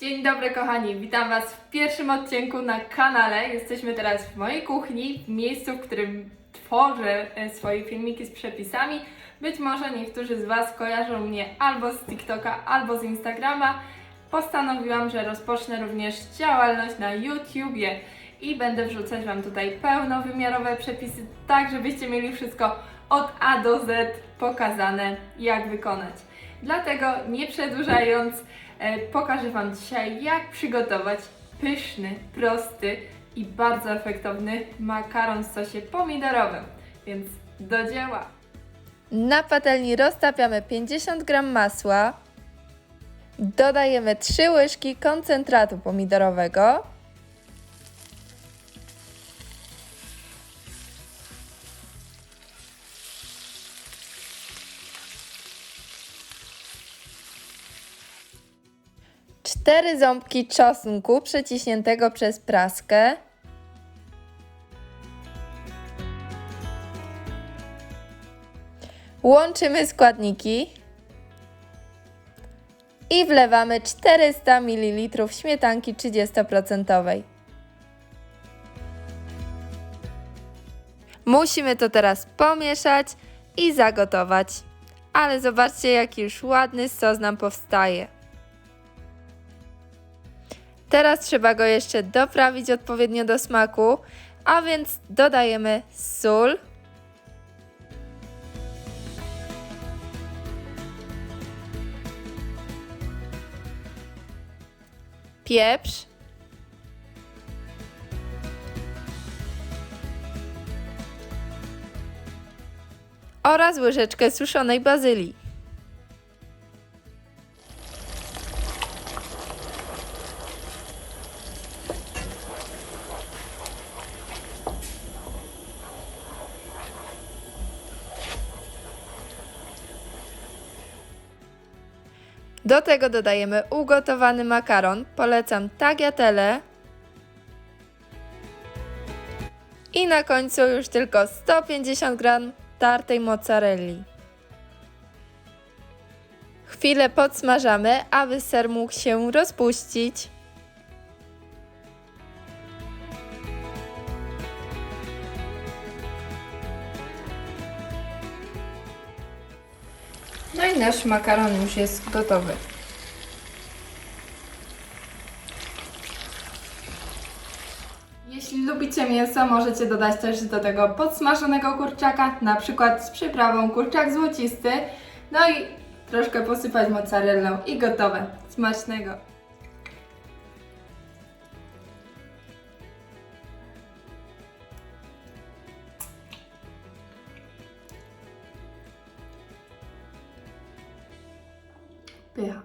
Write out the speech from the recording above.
Dzień dobry kochani, witam Was w pierwszym odcinku na kanale. Jesteśmy teraz w mojej kuchni, w miejscu, w którym tworzę e, swoje filmiki z przepisami. Być może niektórzy z Was kojarzą mnie albo z TikToka, albo z Instagrama. Postanowiłam, że rozpocznę również działalność na YouTubie i będę wrzucać Wam tutaj pełnowymiarowe przepisy, tak żebyście mieli wszystko od A do Z pokazane, jak wykonać. Dlatego nie przedłużając, pokażę Wam dzisiaj, jak przygotować pyszny, prosty i bardzo efektowny makaron w sosie pomidorowym. Więc do dzieła! Na patelni roztapiamy 50 g masła, dodajemy 3 łyżki koncentratu pomidorowego, cztery ząbki czosnku przeciśniętego przez praskę, Łączymy składniki i wlewamy 400 ml śmietanki 30%. Musimy to teraz pomieszać i zagotować. Ale zobaczcie, jaki już ładny sos nam powstaje. Teraz trzeba go jeszcze doprawić odpowiednio do smaku, a więc dodajemy sól, pieprz, oraz łyżeczkę suszonej bazylii. Do tego dodajemy ugotowany makaron. Polecam tagliatelle. I na końcu już tylko 150 g tartej mozzarelli. Chwilę podsmażamy, aby ser mógł się rozpuścić. No i nasz makaron już jest gotowy. Jeśli lubicie mięso, możecie dodać też do tego podsmażonego kurczaka, na przykład z przyprawą kurczak złocisty. No i troszkę posypać mozzarellą i gotowe. Smacznego! 对呀